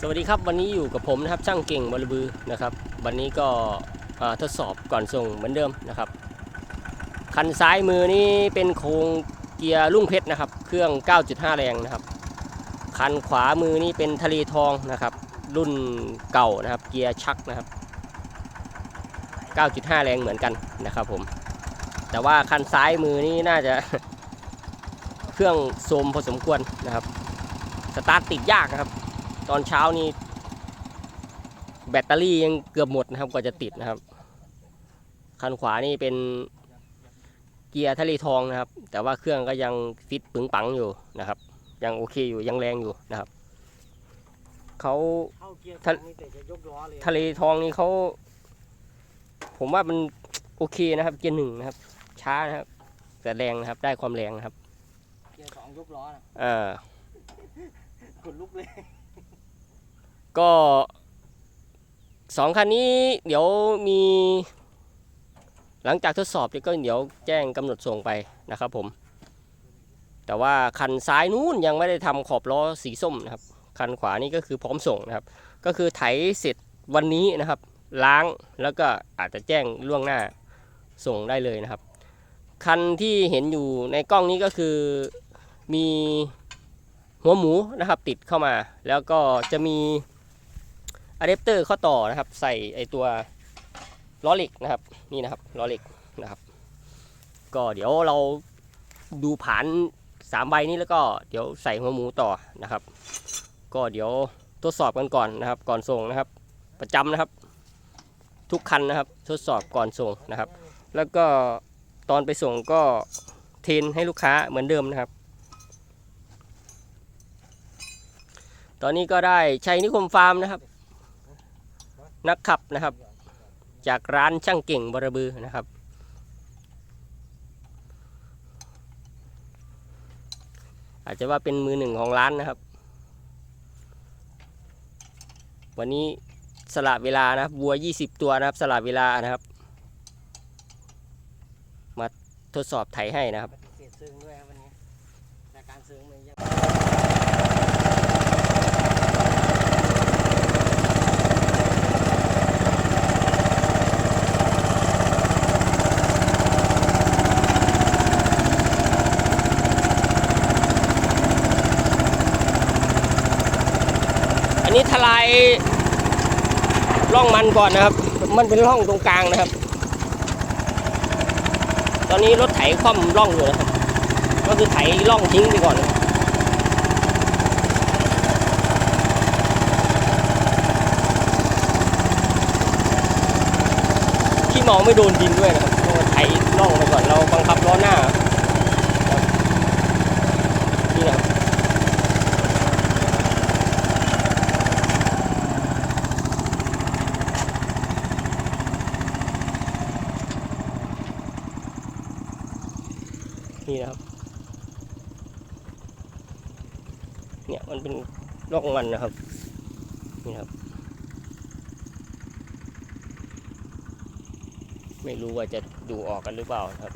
สวัสดีครับวันนี้อยู่กับผมนะครับช่างเก่งบอลบือนะครับ วันนี้ก็ทดสอบก่อนส่งเหมือนเดิมนะครับ คันซ้ายมือนี่เป็นโครงเกียร์ลุ่งเพชรนะครับ เครื่อง 9.5 แรงนะครับ คันขวามือนี่เป็นทะเลทองนะครับ รุ่นเก่านะครับ เกียร์ชักนะครับ 9.5 แรงเหมือนกันนะครับผม แต่ว่าคันซ้ายมือนี่น่าจะเครื่องโทมพอสมควรนะครับ สตาร์ทติดยากนะครับ ตอนเช้านี่แบตเตอรี่ยังเกือบหมดนะครับกว่าจะติดนะครับ คันขวานี่เป็นเกียร์ทะเลทองนะครับ แต่ว่าเครื่องก็ยังฟิตปึงปังอยู่นะครับ ยังโอเคอยู่ยังแรงอยู่นะครับเขาเข้าเกียร์ทะนี่แต่จะยกล้อเลยทะเลทองนี่เขา ผมว่ามันโอเคนะครับ เกียร์หนึ่งนะครับ ช้านะครับ แต่แรงนะครับ ได้ความแรงนะครับ เกียร์สองยกล้อนะอ่าขนลุกเลย ก็สองคันนี้เดี๋ยวมีหลังจากทดสอบเนี่ยก็เดี๋ยวแจ้งกำหนดส่งไปนะครับผม แต่ว่าคันซ้ายนู้นยังไม่ได้ทำขอบล้อสีส้มนะครับ คันขวานี่ก็คือพร้อมส่งนะครับ ก็คือไถเสร็จวันนี้นะครับ ล้างแล้วก็อาจจะแจ้งล่วงหน้าส่งได้เลยนะครับ คันที่เห็นอยู่ในกล้องนี้ก็คือมีหัวหมูนะครับติดเข้ามา แล้วก็จะมี อะแดปเตอร์ข้อต่อนะครับ ใส่ไอตัวล้อเหล็กนะครับ นี่นะครับล้อเหล็กนะครับ ก็เดี๋ยวเราดูผานสามใบนี้แล้วก็เดี๋ยวใส่หัวหมูต่อนะครับ ก็เดี๋ยวทดสอบกันก่อนนะครับ ก่อนส่งนะครับ ประจำนะครับ ทุกคันนะครับ ทดสอบก่อนส่งนะครับ แล้วก็ตอนไปส่งก็เทนให้ลูกค้าเหมือนเดิมนะครับ ตอนนี้ก็ได้ชัยนิคมฟาร์มนะครับ นักขับนะครับ จากร้านช่างเก่งบรบือนะครับ อาจจะว่าเป็นมือหนึ่งของร้านนะครับ วันนี้สละเวลานะครับวัว 20 ตัวนะครับ สละเวลานะครับ มาทดสอบไถให้นะครับ ปฏิเสธซึ้งด้วยครับวั นนี้แต่การซึ้งมันยังอันนี้ทลายร่องมันก่อนนะครับ มันเป็นร่องตรงกลางนะครับ ตอนนี้รถไถคว่ำร่องอยู่นะครับ ก็คือไถร่องทิ้งไปก่อนนะครับขี้เมาไม่โดนดินด้วยนะครับไถร่องไปก่อนเราบังคับนี่นะครับ นี่นะครับ เนี่ยมันเป็นร่องมันนะครับ นี่นะครับ ไม่รู้ว่าจะดูออกกันหรือเปล่าครับ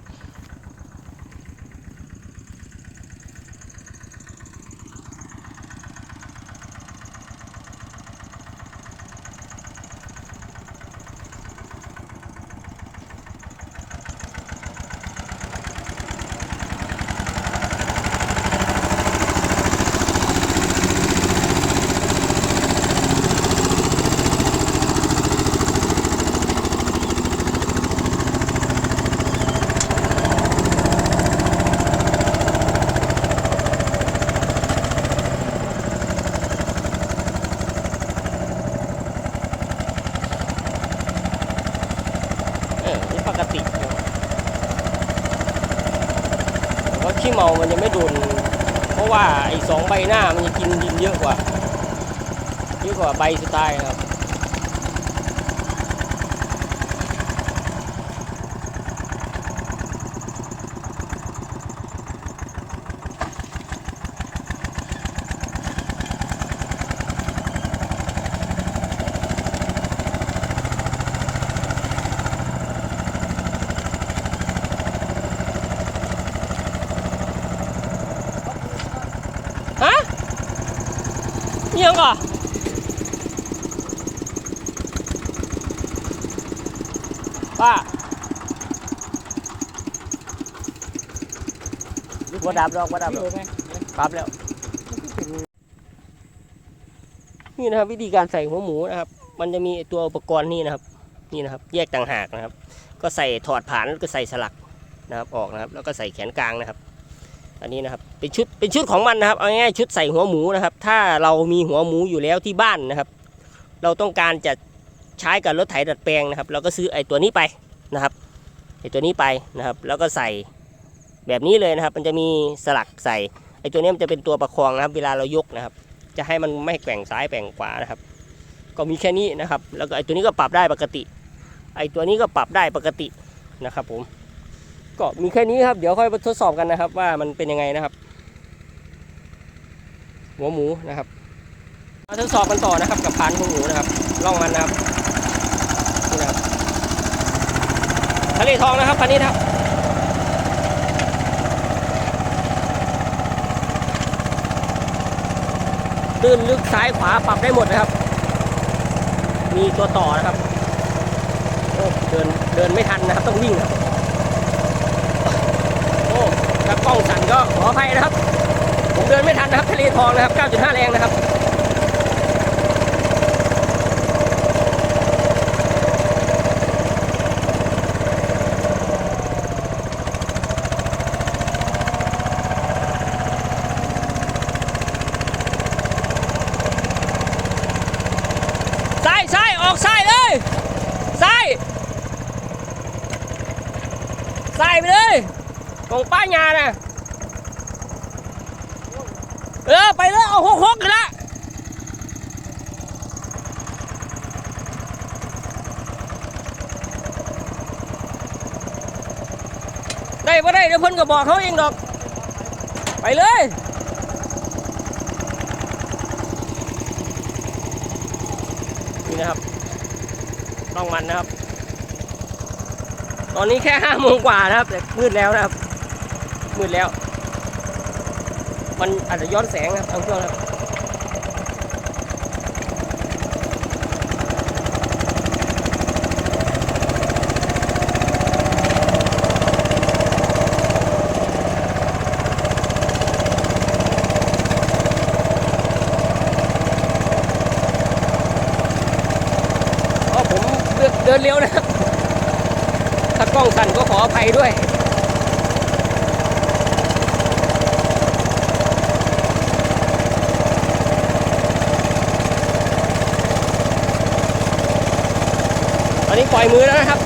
เออนี่ปกติอยู่แต่ว่าขี้เมามันยังไม่โดน เพราะว่าไอ้ สองใบหน้ามันจะกินดินเยอะกว่าเยอะกว่าใบสไตล์นะครับ ยังก่อนป้าบ่ดับดอกบ่ดับดอกปั๊บแล้ว นี่นะครับ วิธีการใส่หัวหมูนะครับ มันจะมีตัวอุปกรณ์นี่นะครับ นี่นะครับ แยกต่างหากนะครับ ก็ใส่ถอดผานแล้วก็ใส่สลักนะครับ ออกนะครับ แล้วก็ใส่แขนกลางนะครับ อันนี้นะครับเป็นชุดเป็นชุดของมันนะครับเอาง่ายๆชุดใส่หัวหมูนะครับ ถ้าเรามีหัวหมูอยู่แล้วที่บ้านนะครับ เราต้องการจะใช้กับรถไถดัดแปลงนะครับ เราก็ซื้อไอ้ตัวนี้ไปนะครับไอ้ตัวนี้ไปนะครับ แล้วก็ใส่แบบนี้เลยนะครับ มันจะมีสลักใส่ไอ้ตัวนี้มันจะเป็นตัวประคองนะครับ เวลาเรายกนะครับ จะให้มันไม่แกว่งซ้ายแกว่งขวานะครับ ก็มีแค่นี้นะครับ แล้วก็ไอ้ตัวนี้ก็ปรับได้ปกติ ไอ้ตัวนี้ก็ปรับได้ปกตินะครับผม ก็มีแค่นี้ครับ เดี๋ยวค่อยทดสอบกันนะครับ ว่ามันเป็นยังไงนะครับ หัวหมูนะครับมาทดสอบกันต่อนะครับ กับพานหัวหมูนะครับล่องมันนะครับนี่นะครับทะเลทองนะครับพันนี้นะครับตื้นลึกซ้ายขวาปรับได้หมดนะครับ มีตัวต่อนะครับโอ้เดินเดินไม่ทันนะครับ ต้องวิ่งครับ กล้องสั่นก็ขออภัยนะครับ ผมเดินไม่ทันนะครับทะเลทองนะครับ 9.5 แรงนะครับซ้ายซ้ายออกซ้ายเลยซ้ายซ้ายไปเลย ตรงป้ายยานะเออ ไปเลยเอาหกหกกันละได้ปะได้เดี๋ยวเพิ่นก็บอกเขาเองดอก ไปเลยนี่นะครับต้องมันนะครับ ตอนนี้แค่ห้าโมงกว่านะครับ แต่มืดแล้วนะครับ มืดแล้ว มันอาจจะย้อนแสงนะครับบางช่วงนะครับอ๋อผมเดินเร็วนะครับถ้ากล้องสั่นก็ขออภัยด้วย ตอนนี้ ปล่อยมือแล้วนะครับ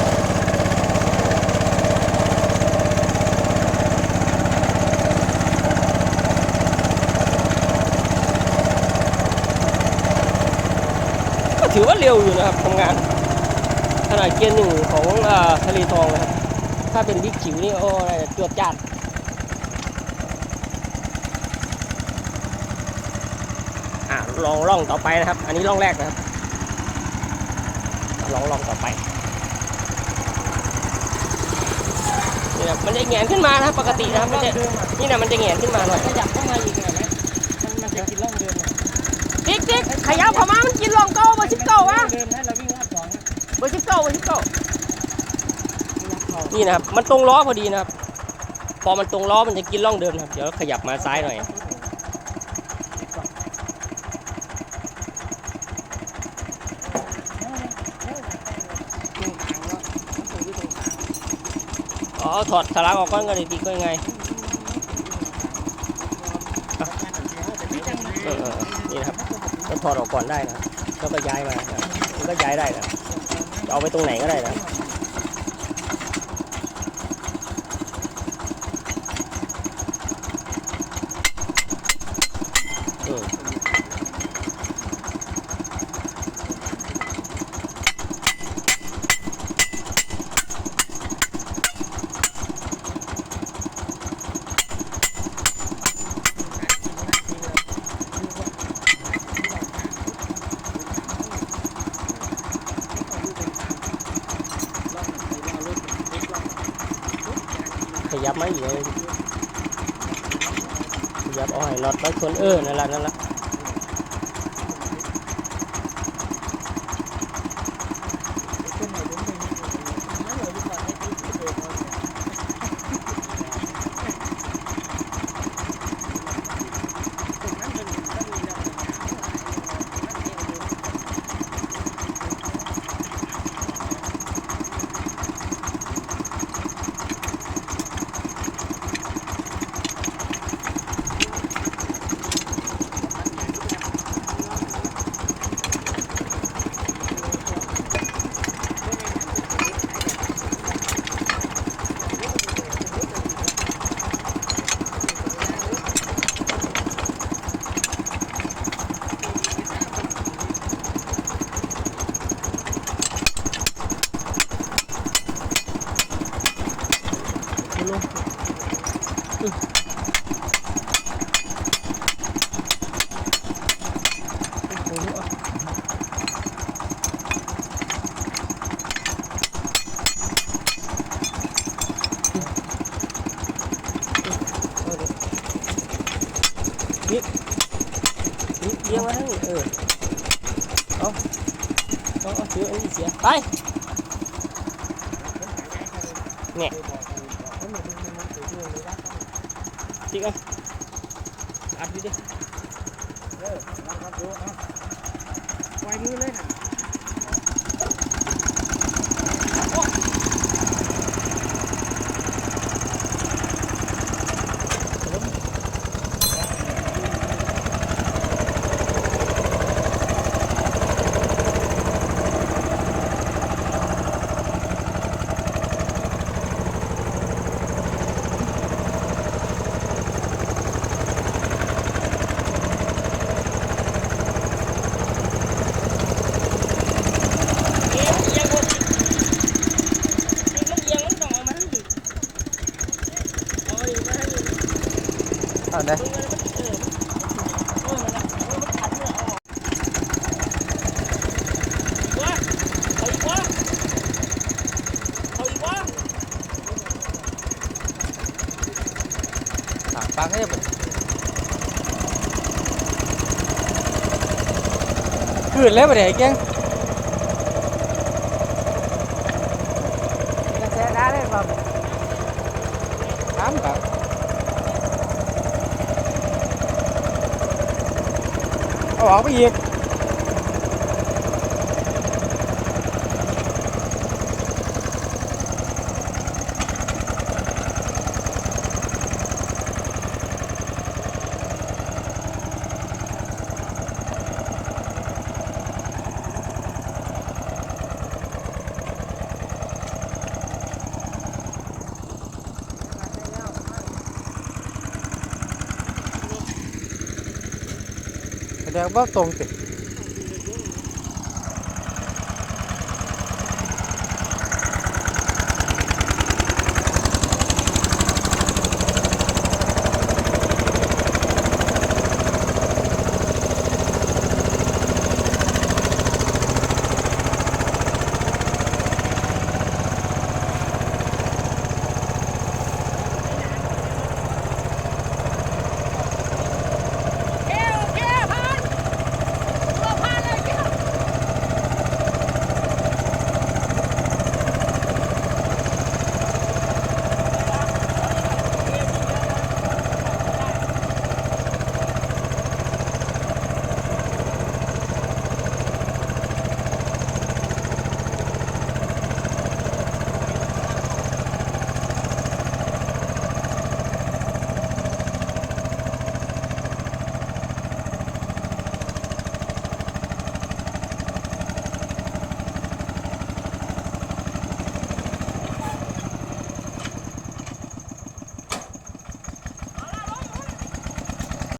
ก็ถือว่าเร็วอยู่นะครับทำงานขนาดเกียร์หนึ่งของอทะเลทองนะครับ ถ้าเป็นบิ๊กจิ๋วนี่โอ้อะไรจวดจ้าดลองล่องต่อไปนะครับ อันนี้ล่องแรกนะครับ ลองลองต่อไป นี่นะมันจะแหงนขึ้นมานะครับปกตินะครับมันจะเดิมอะนี่นะมันจะแหงนขึ้นมาหน่อยขยับเข้ามาอีกหน่อยไหมมันมันจะกินร่องเดิมอะติ๊กติ๊กขยับเข้ามามันกินลองเก้าเบอร์สิบเก้าวะเดิมให้เราวิ่งรอบสองนะเบอร์สิบเก้าเบอร์สิบเก้าวิ่งรอบสองนี่นะครับมันตรงล้อพอดีนะครับ พอมันตรงล้อมันจะกินร่องเดิมนะครับเดี๋ยวขยับมาซ้ายหน่อย อ๋อถอดสลักออกก่อนก็ได้ดีก็ยังไงเออนี่นะครับก็ถอดออกก่อนได้นะแล้วก็ย้ายมานะมันก็ย้ายได้นะเอาไปตรงไหนก็ได้นะครับเออขยับมาอีกเลยข ยับอาให้น็อตไว้ชนเออนั่นแหละนั่นแหละ đây. Nè chị ơi. Ăn đi đi. Quay mưa lên. hả banget ya bro. Cứ lấy vào đấy kia. Cái xe đá đấy vào. Tám cả. આવો એક แสดงว่าตรงติด